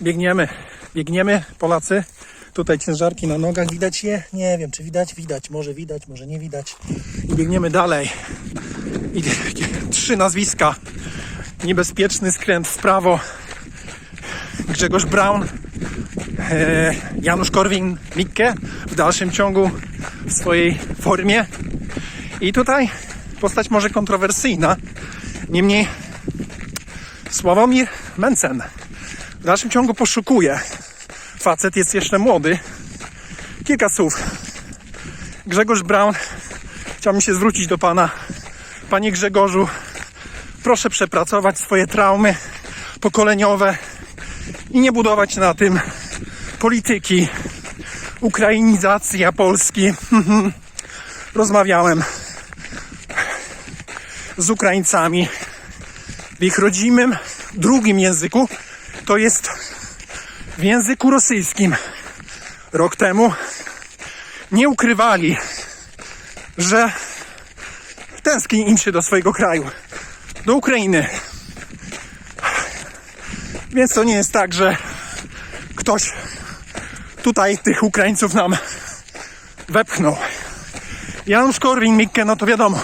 Biegniemy, biegniemy, Polacy. Tutaj ciężarki na nogach, widać je? Nie wiem, czy widać? Widać, może widać, może nie widać. I biegniemy dalej. I trzy nazwiska. Niebezpieczny skręt w prawo. Grzegorz Braun, e, Janusz Korwin-Mikke w dalszym ciągu w swojej formie. I tutaj postać może kontrowersyjna, niemniej Sławomir Mencen w dalszym ciągu poszukuje. Facet jest jeszcze młody. Kilka słów. Grzegorz Braun, chciałbym się zwrócić do pana. Panie Grzegorzu, proszę przepracować swoje traumy pokoleniowe i nie budować na tym polityki, ukrainizacja Polski. Rozmawiałem z Ukraińcami w ich rodzimym drugim języku, to jest w języku rosyjskim. Rok temu nie ukrywali, że tęskni im się do swojego kraju, do Ukrainy. Więc to nie jest tak, że ktoś tutaj tych Ukraińców nam wepchnął. Janusz Korwin-Mikke, no to wiadomo,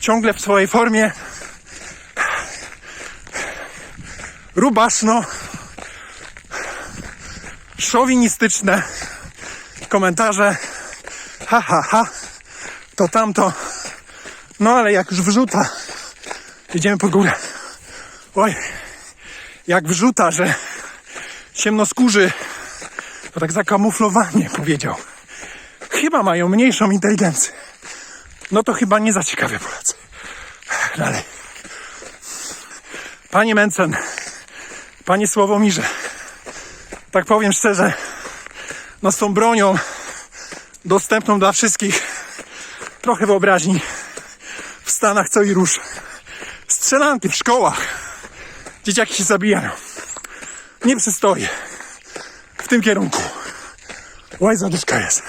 ciągle w swojej formie rubaszno. Szowinistyczne komentarze. Ha ha ha. To tamto. No ale jak już wrzuta. Idziemy po górę. Oj jak wrzuta, że ciemnoskórzy to tak zakamuflowanie powiedział. Chyba mają mniejszą inteligencję. No to chyba nie za ciekawie Polacy. Dalej. Panie Mencen, Panie Sławomirze, tak powiem szczerze, no z tą bronią dostępną dla wszystkich, trochę wyobraźni w Stanach co i rusz. Strzelanki w szkołach, dzieciaki się zabijają. Nie przystoi w tym kierunku. Łaj zaduszka jest.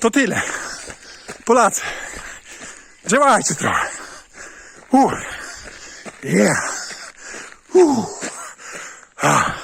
To tyle. Polacy, działajcie trochę. Uh. Yeah. Uh. Ah.